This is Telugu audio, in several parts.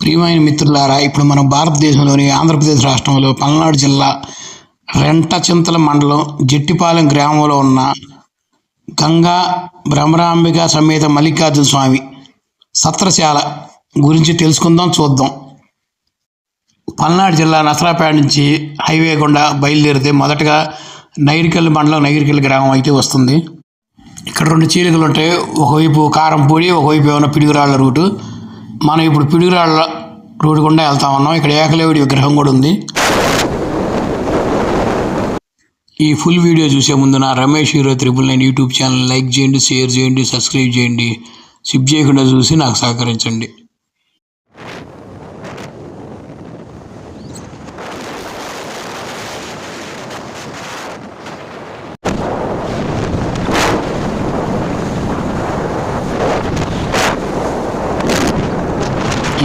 ప్రియమైన మిత్రులారా ఇప్పుడు మనం భారతదేశంలోని ఆంధ్రప్రదేశ్ రాష్ట్రంలో పల్నాడు జిల్లా రెంటచింతల మండలం జట్టిపాలెం గ్రామంలో ఉన్న గంగా భ్రమరాంబిక సమేత మల్లికార్జున స్వామి సత్రశాల గురించి తెలుసుకుందాం చూద్దాం. పల్నాడు జిల్లా నసరాపేట నుంచి హైవే గుండా బయలుదేరితే మొదటగా నైరికల్ మండలం నైరికల్ గ్రామం అయితే వస్తుంది. ఇక్కడ రెండు చీలికలు ఉంటాయి ఒకవైపు కారంపూడి ఒకవైపు ఏమైనా పిడుగురాళ్ళ రూటు. మనం ఇప్పుడు పిడుగురాళ్ళ రోడ్డు గుండా వెళ్తా ఉన్నాం. ఇక్కడ ఏకలేవుడి విగ్రహం కూడా ఉంది. ఈ ఫుల్ వీడియో చూసే ముందు నా Ramesh hero triple nine YouTube channel like చేయండి షేర్ చేయండి సబ్స్క్రైబ్ చేయండి. సిప్ చేయకుండా చూసి నాకు సహకరించండి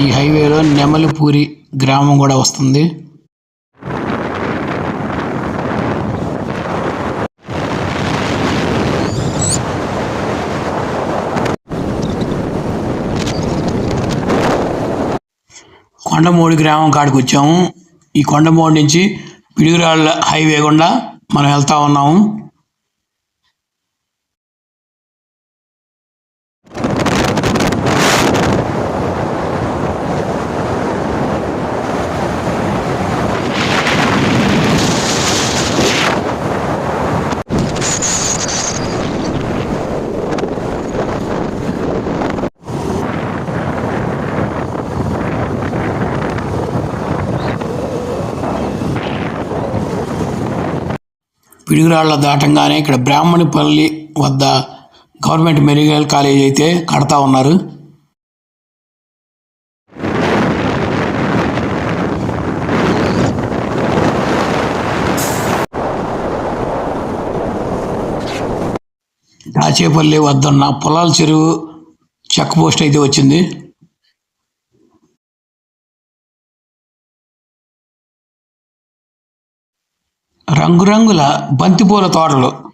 ఈ హైవేలో పూరి గ్రామం కూడా వస్తుంది. కొండమూడి గ్రామం కాడికి వచ్చాము. ఈ కొండమూడి నుంచి పిడుగురాళ్ళ హైవే గుండా మనం వెళ్తా ఉన్నాము. పిడుగురాళ్ళ దాటంగానే ఇక్కడ బ్రాహ్మణిపల్లి వద్ద గవర్నమెంట్ మెడికల్ కాలేజ్ అయితే కడతా ఉన్నారు. దాచేపల్లి వద్దన్న పొలాల చెరువు చెక్ పోస్ట్ అయితే వచ్చింది. రంగురంగుల బంతిపూల తోటలు.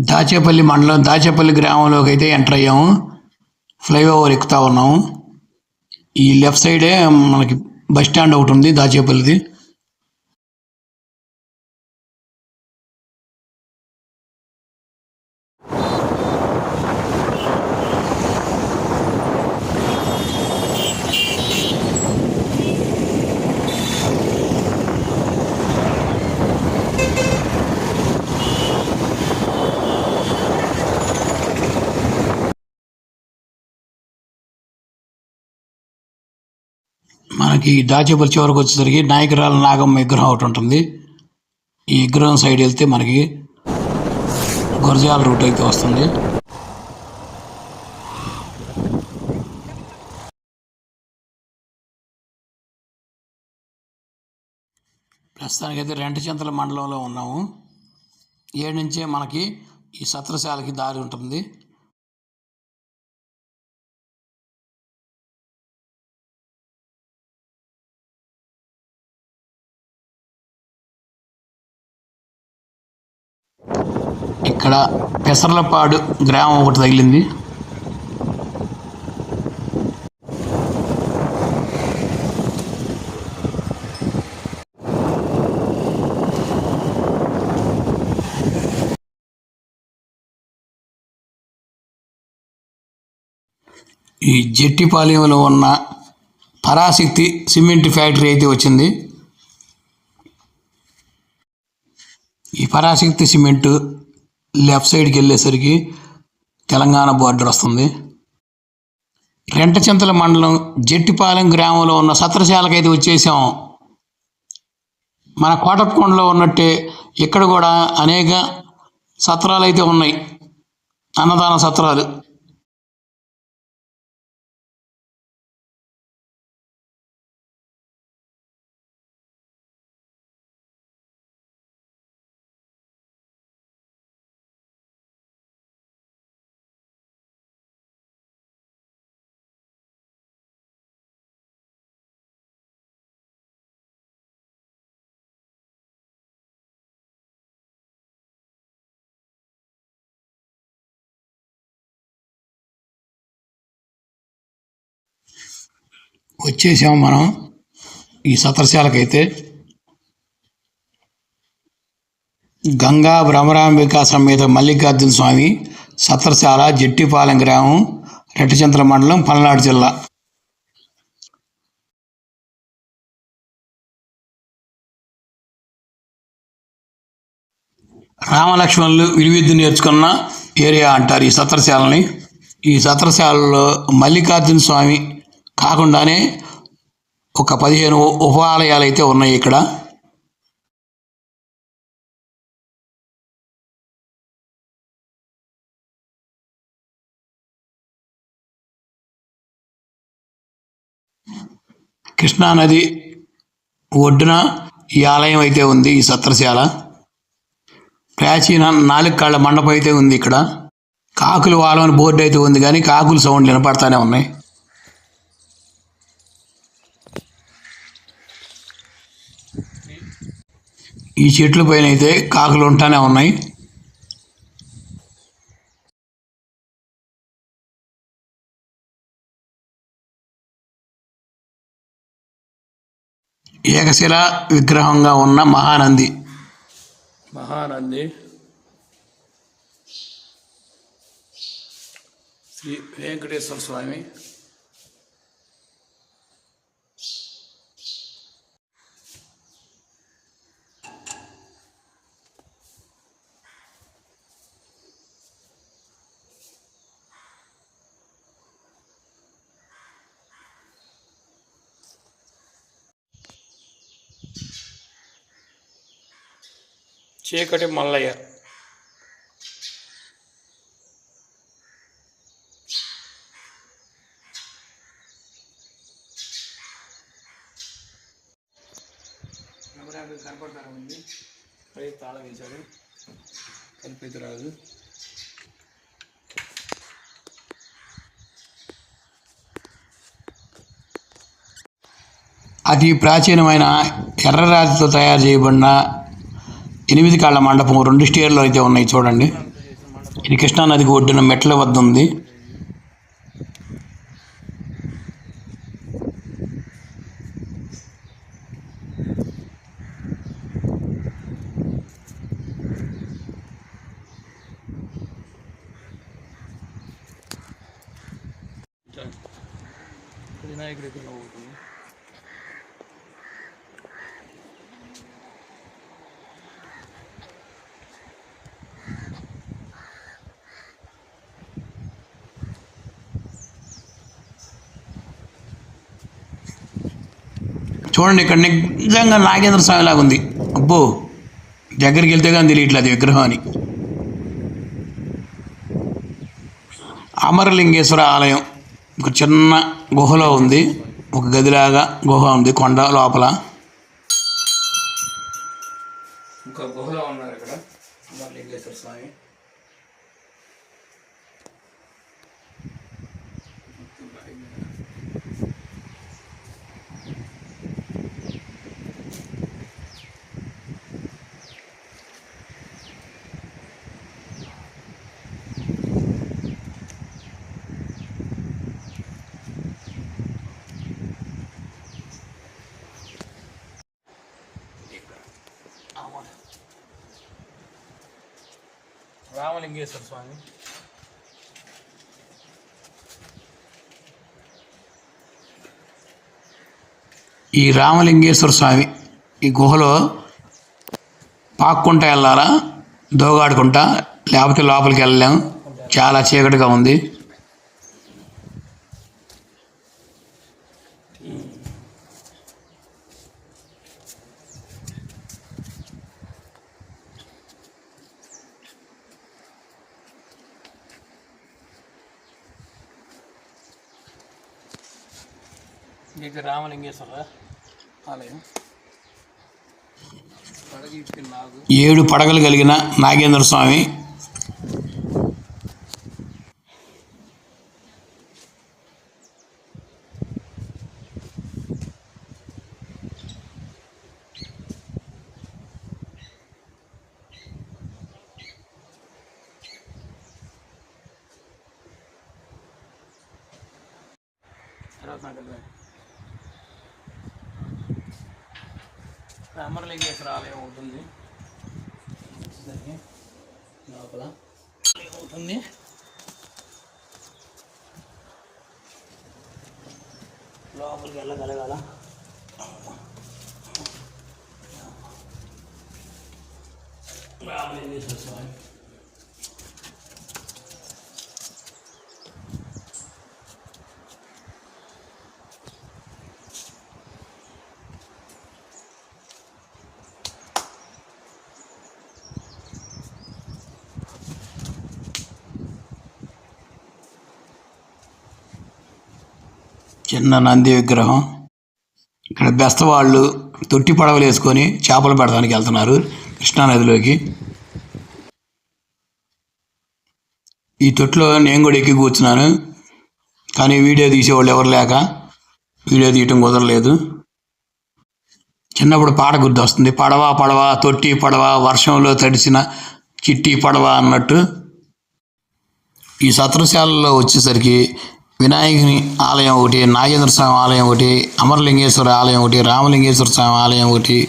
దాచేపల్లి మండలం దాచేపల్లి గ్రామంలోకి అయితే ఎంటర్ అయ్యాము. ఫ్లైఓవర్ ఎక్కుతా ఉన్నాము. ఈ లెఫ్ట్ సైడే మనకి బస్ స్టాండ్ ఒకటి ఉంది దాచేపల్లిది. మనకి దాచేపల్లి చివరికి వచ్చేసరికి నాయకురాల నాగమ్మ విగ్రహం ఒకటి ఉంటుంది. ఈ విగ్రహం సైడ్ వెళ్తే మనకి గురజాల రూట్ అయితే వస్తుంది. ప్రస్తుతానికైతే రెంటచింతల మండలంలో ఉన్నాము. ఏడు నుంచే మనకి ఈ సత్రశాలకి దారి ఉంటుంది. ఇక్కడ పెసర్లపాడు గ్రామం ఒకటి తగిలింది. ఈ జెట్టిపాలెంలో ఉన్న పరాశక్తి సిమెంట్ ఫ్యాక్టరీ అయితే వచ్చింది. ఈ పరాశక్తి సిమెంట్ లెఫ్ట్ సైడ్కి వెళ్ళేసరికి తెలంగాణ బార్డర్ వస్తుంది. రెంటచింతల మండలం జట్టిపాలెం గ్రామంలో ఉన్న సత్రశాలకు అయితే వచ్చేసాం. మన కోటప్పకొండలో ఉన్నట్టే ఇక్కడ కూడా అనేక సత్రాలు అయితే ఉన్నాయి. అన్నదాన సత్రాలు. వచ్చేసాం మనం ఈ సత్రశాలకైతే. గంగా భ్రమరాంబిక సమేత మల్లికార్జున స్వామి సత్రశాల జట్టిపాలెం గ్రామం రెట్టచంద్ర మండలం పల్నాడు జిల్లా. రామలక్ష్మణులు విలువిద్య నేర్చుకున్న ఏరియా అంటారు ఈ సత్రశాలని. ఈ సత్రశాలలో మల్లికార్జున స్వామి కాకుండానే ఒక పదిహేను ఉపాలయాలు అయితే ఉన్నాయి ఇక్కడ. కృష్ణానది ఒడ్డున ఈ ఆలయం అయితే ఉంది ఈ సత్రశాల. ప్రాచీన నాలుగు కాళ్ళ మండపం అయితే ఉంది ఇక్కడ. కాకులు వాలమని బోర్డు అయితే ఉంది కానీ కాకులు సౌండ్ వినపడతానే ఉన్నాయి. ఈ చెట్ల పైన అయితే కాకులు ఉంటానే ఉన్నాయి. ఏకశిల విగ్రహంగా ఉన్న మహానంది. మహానంది. శ్రీ వెంకటేశ్వర స్వామి. చీకటి మల్లయ్య. కనపడతారా ఉంది పై తాళం వేశారు. కలిపైతే రాదు అతి ప్రాచీనమైన ఎర్రరాతితో తయారు చేయబడిన ఎనిమిది కాళ్ళ మండపం రెండు స్టేర్లు అయితే ఉన్నాయి చూడండి. ఇది కృష్ణానదికి ఒడ్డున మెట్ల వద్ద ఉంది వినాయకుడి చూడండి ఇక్కడ నిజంగా నాగేంద్ర స్వామి లాగా ఉంది. అబ్బో దగ్గరికి వెళ్తే కానీ తెలియట్లేదు విగ్రహం అని అమరలింగేశ్వర ఆలయం. ఒక చిన్న గుహలో ఉంది. ఒక గదిలాగా గుహ ఉంది. కొండ లోపల ఇంకా గుహలో ఉన్నారు ఇక్కడ అమరలింగేశ్వర స్వామి రామలింగేశ్వర స్వామి. ఈ రామలింగేశ్వర స్వామి ఈ గుహలో పాక్కుంటా వెళ్ళాలా? దోగాడుకుంటా? లేకపోతే లోపలికి వెళ్ళలేము చాలా చీకటిగా ఉంది. ఇది రామలింగేశ్వర ఆలయం ఏడు పడగలు కలిగిన నాగేంద్ర స్వామి రామలింగేశ్వర ఆలయం ఉంటుంది వచ్చేసరికి లోపల ఆలయం అవుతుంది లోపలికి వెళ్ళగలగాల రామలింగేశ్వర స్వామి చిన్న నంది విగ్రహం. ఇక్కడ బెస్తవాళ్ళు తొట్టి పడవలు వేసుకొని చేపలు పడడానికి వెళ్తున్నారు కృష్ణానదిలోకి ఈ తొట్టిలో నేను కూడా ఎక్కి కూర్చున్నాను. కానీ వీడియో తీసేవాళ్ళు ఎవరు లేక వీడియో తీయటం కుదరలేదు. చిన్నప్పుడు పాట గుర్తొస్తుంది. పడవ పడవ తొట్టి పడవ వర్షంలో తడిసిన చిట్టి పడవ అన్నట్టు. ఈ సత్రశాలలో వచ్చేసరికి వినాయకుని ఆలయం ఒకటి నాగేంద్ర స్వామి ఆలయం ఒకటి అమరలింగేశ్వర ఆలయం ఒకటి రామలింగేశ్వర స్వామి ఆలయం ఒకటి.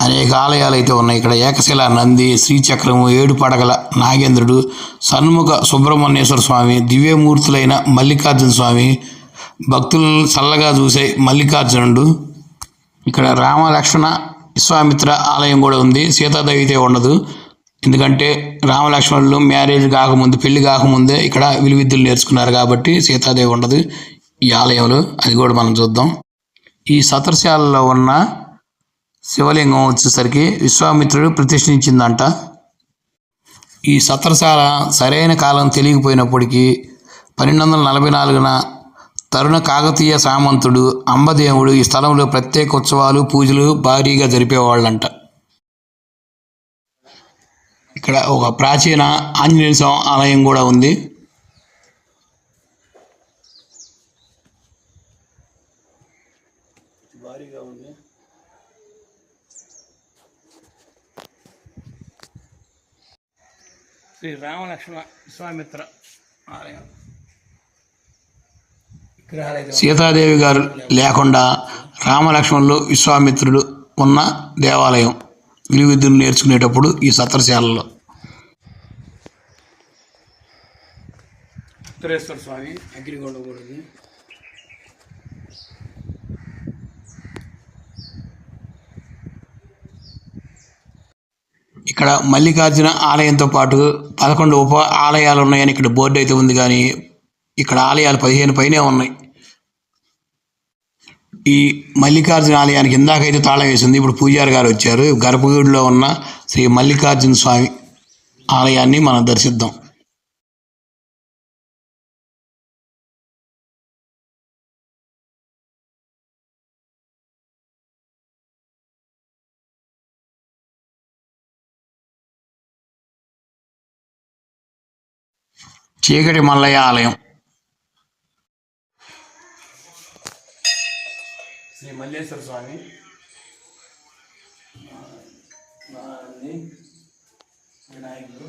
అనేక ఆలయాలు అయితే ఉన్నాయి. ఇక్కడ ఏకశిల నంది శ్రీచక్రము ఏడు పడగల నాగేంద్రుడు సన్ముఖ సుబ్రహ్మణ్యేశ్వర స్వామి దివ్యమూర్తులైన మల్లికార్జున స్వామి భక్తులను చల్లగా చూసే మల్లికార్జునుడు. ఇక్కడ రామ లక్ష్మణ విశ్వామిత్ర ఆలయం కూడా ఉంది. సీతాదేవి అయితే ఉండదు. ఎందుకంటే రామలక్ష్మణులు మ్యారేజ్ కాకముందు పెళ్ళి కాకముందే ఇక్కడ విలువిద్యలు నేర్చుకున్నారు కాబట్టి సీతాదేవి ఉండదు. ఈ ఆలయంలో అది కూడా మనం చూద్దాం. ఈ సతరశాలలో ఉన్న శివలింగం వచ్చేసరికి విశ్వామిత్రుడు ప్రతిష్ఠించిందంట. ఈ సత్రశాల సరైన కాలం తెలియకపోయినప్పటికీ పన్నెండు వందల నలభై నాలుగున తరుణ కాకతీయ సామంతుడు అంబదేవుడు ఈ స్థలంలో ప్రత్యేక ఉత్సవాలు పూజలు భారీగా జరిపేవాళ్ళంట. ఇక్కడ ఒక ప్రాచీన ఆంజనేయ స్వామి ఆలయం కూడా ఉంది. భారీగా ఉంది శ్రీ రామలక్ష్మణ విశ్వామిత్ర ఆలయం. సీతాదేవి గారు లేకుండా రామలక్ష్మణులు విశ్వామిత్రుడు ఉన్న దేవాలయం. విలువిద్యను నేర్చుకునేటప్పుడు ఈ సత్రశాలలో. ఉత్తరేశ్వర స్వామి ఇక్కడ మల్లికార్జున ఆలయంతో పాటు పదకొండు ఉప ఆలయాలు ఉన్నాయని ఇక్కడ బోర్డు అయితే ఉంది కానీ ఇక్కడ ఆలయాలు పదిహేను పైనే ఉన్నాయి. ఈ మల్లికార్జున ఆలయానికి ఇందాకైతే తాళం వేసింది. ఇప్పుడు పూజారి గారు వచ్చారు. గర్భగుడిలో ఉన్న శ్రీ మల్లికార్జున స్వామి ఆలయాన్ని మనం దర్శిద్దాం. చీకటి మల్లయ్య ఆలయం. శ్రీ మల్లేశ్వర స్వామి. నారాయణి, వినాయకుడు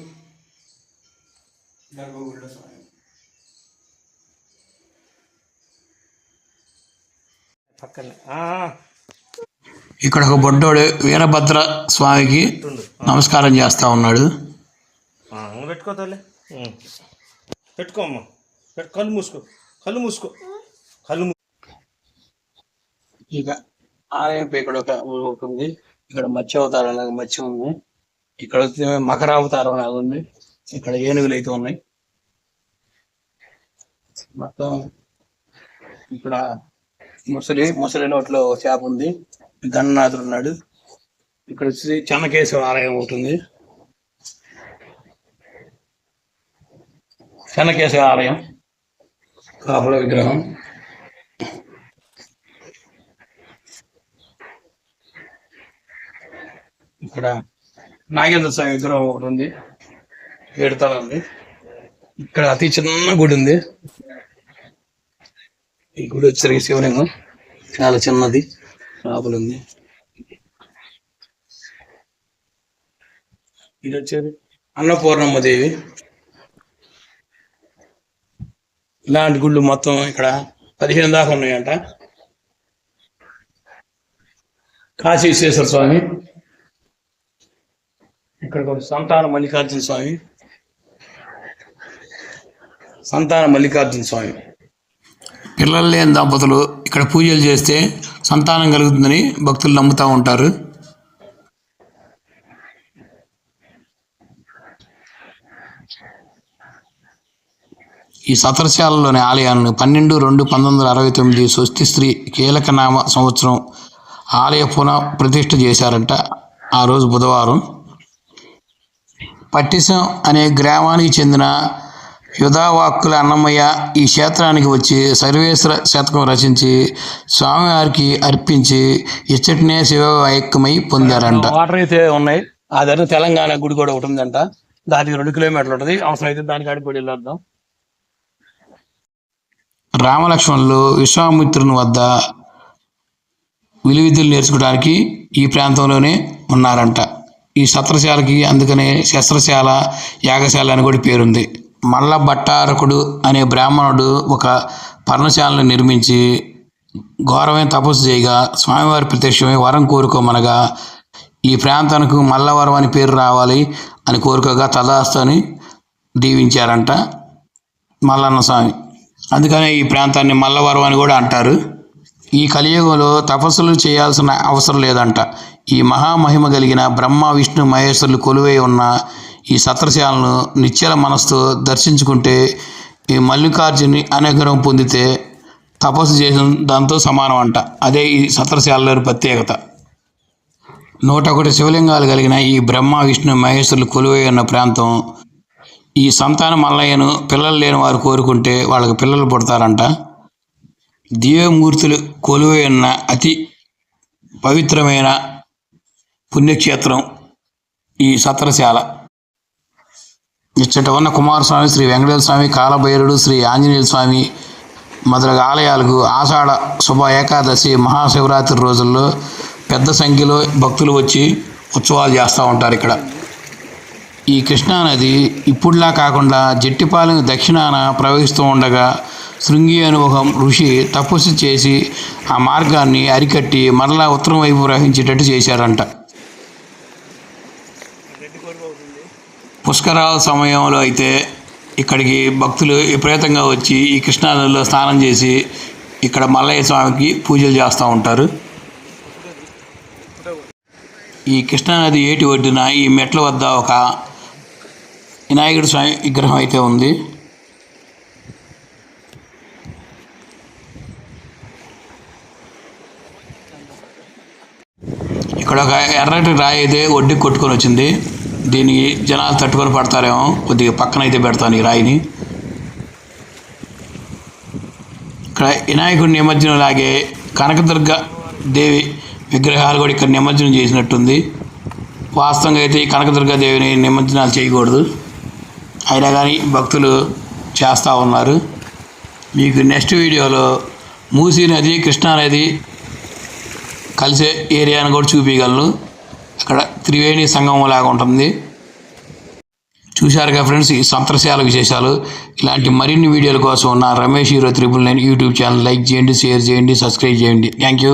గర్భగుడిలో స్వామి. పక్కనే. ఇక్కడ ఒక బొడ్డోడు వీరభద్ర స్వామికి నమస్కారం చేస్తా ఉన్నాడు. పెట్టుకో అమ్మా. పెట్టు కళ్ళు మూసుకో. కళ్ళు మూసుకో. కళ్ళు ఇక ఆలయం పై ఇక్కడ ఒక ఒకటి ఉంది. ఇక్కడ మత్స్య అవతారం లాగా మత్స్యం ఉంది. ఇక్కడ వచ్చి మకర అవతారం లాగా ఉంది. ఇక్కడ ఏనుగులు అయితే ఉన్నాయి. మొత్తం ఇక్కడ ముసలి ముసలి నోట్లో చేప ఉంది. గణనాథుడు ఉన్నాడు. ఇక్కడ వచ్చి చెన్నకేశవ ఆలయం ఒకటి ఉంది. ఆలయం. కాపుల విగ్రహం. ఇక్కడ నాగేంద్ర స్వామి విగ్రహం ఒకటి ఉంది. ఏడుతల ఉంది ఇక్కడ అతి చిన్న గుడి ఉంది. ఈ గుడి వచ్చేసరికి శివలింగం. చాలా చిన్నది. లోపల ఉంది. ఇది వచ్చేది అన్నపూర్ణమ్మ దేవి. ఇలాంటి గుళ్ళు మొత్తం ఇక్కడ పదిహేను దాకా ఉన్నాయంట. కాశీ విశ్వేశ్వర స్వామి. ఇక్కడ సంతాన మల్లికార్జున స్వామి. సంతాన మల్లికార్జున స్వామి. పిల్లలు లేని దంపతులు ఇక్కడ పూజలు చేస్తే సంతానం కలుగుతుందని భక్తులు నమ్ముతూ ఉంటారు. ఈ సతరశాలలోని ఆలయాన్ని పన్నెండు రెండు పంతొమ్మిది వందల అరవై తొమ్మిది స్వస్తి స్త్రీ కీలకనామ సంవత్సరం ఆలయ పునః ప్రతిష్ఠ చేశారంట ఆ రోజు బుధవారం. పట్టిసం అనే గ్రామానికి చెందిన యుధావాక్కుల అన్నమయ్య ఈ క్షేత్రానికి వచ్చి సర్వేశ్వర శతకం రచించి స్వామివారికి అర్పించి ఇచ్చటినే శివైక్యమై పొందారంట. వాటర్ అయితే ఉన్నాయి. ఆ దగ్గర తెలంగాణ గుడి కూడా ఒకటి ఉందంట. దానికి రెండు కిలోమీటర్లు ఉంటుంది. అవసరం అయితే దానికి అడిపడి వెళ్ళొద్దాం. రామలక్ష్మణులు విశ్వామిత్రుని వద్ద విలువిద్యలు నేర్చుకోవడానికి ఈ ప్రాంతంలోనే ఉన్నారంట. ఈ సత్రశాలకి అందుకనే శస్త్రశాల యాగశాల అని కూడా పేరుంది. మల్ల భట్టారకుడు అనే బ్రాహ్మణుడు ఒక పర్ణశాలను నిర్మించి ఘోరమైన తపస్సు చేయగా స్వామివారి ప్రత్యక్షమై వరం కోరుకోమనగా ఈ ప్రాంతానికి మల్లవరం అని పేరు రావాలి అని కోరుకోగా తదాస్తు అని దీవించారంట మల్లన్న స్వామి. అందుకనే ఈ ప్రాంతాన్ని మల్లవరం అని కూడా అంటారు. ఈ కలియుగంలో తపస్సులు చేయాల్సిన అవసరం లేదంట. ఈ మహామహిమ కలిగిన బ్రహ్మ విష్ణు మహేశ్వరులు కొలువై ఉన్న ఈ సత్రశాలను నిశ్చల మనస్తో దర్శించుకుంటే ఈ మల్లికార్జుని అనుగ్రహం పొందితే తపస్సు చేసిన దాంతో సమానం అంట. అదే ఈ సత్రశాలలోని ప్రత్యేకత. నూట ఒకటి శివలింగాలు కలిగిన ఈ బ్రహ్మ విష్ణు మహేశ్వరులు కొలువై ఉన్న ప్రాంతం ఈ సంతాన మల్లయ్యను పిల్లలు లేని వారు కోరుకుంటే వాళ్ళకి పిల్లలు పుడతారంట. దివ్యమూర్తులు కొలువై ఉన్న అతి పవిత్రమైన పుణ్యక్షేత్రం ఈ సత్రశాల. ఇచ్చట ఉన్న కుమారస్వామి శ్రీ వెంకటేశ్వర స్వామి కాలభైరుడు శ్రీ ఆంజనేయ స్వామి మొదలగు ఆలయాలకు ఆషాఢ శుభ ఏకాదశి మహాశివరాత్రి రోజుల్లో పెద్ద సంఖ్యలో భక్తులు వచ్చి ఉత్సవాలు చేస్తూ ఉంటారు ఇక్కడ. ఈ కృష్ణానది ఇప్పుడులా కాకుండా జట్టిపాలెం దక్షిణాన ప్రవహిస్తూ ఉండగా శృంగి అనుభవం ఋషి తపస్సు చేసి ఆ మార్గాన్ని అరికట్టి మరలా ఉత్తరం వైపు ప్రవహించేటట్టు చేశారంట. పుష్కరాల సమయంలో అయితే ఇక్కడికి భక్తులు విపరీతంగా వచ్చి ఈ కృష్ణానదిలో స్నానం చేసి ఇక్కడ మల్లయ్య స్వామికి పూజలు చేస్తూ ఉంటారు. ఈ కృష్ణానది ఏటి ఒడ్డున ఈ మెట్ల వద్ద ఒక వినాయకుడి స్వామి విగ్రహం అయితే ఉంది. ఇక్కడ ఒక ఎర్రటి రాయి అయితే ఒడ్డుకి కొట్టుకొని వచ్చింది. దీనికి జనాలు తట్టుకొని పడతారేమో కొద్దిగా పక్కన అయితే పెడతాను ఈ రాయిని. ఇక్కడ వినాయకుడి నిమజ్జనం లాగే కనకదుర్గ దేవి విగ్రహాలు కూడా ఇక్కడ నిమజ్జనం చేసినట్టుంది. వాస్తవంగా అయితే ఈ కనకదుర్గ దేవిని నిమజ్జనాలు చేయకూడదు. అయినా కానీ భక్తులు చేస్తూ ఉన్నారు. మీకు నెక్స్ట్ వీడియోలో మూసీ నది కృష్ణానది కలిసే ఏరియాను కూడా చూపించగలను. అక్కడ త్రివేణి సంగమం లాగా ఉంటుంది. చూశారుగా ఫ్రెండ్స్ ఈ సంతర్శాల విశేషాలు. ఇలాంటి మరిన్ని వీడియోల కోసం నా Ramesh hero triple nine YouTube channel like చేయండి షేర్ చేయండి సబ్స్క్రైబ్ చేయండి. Thank you.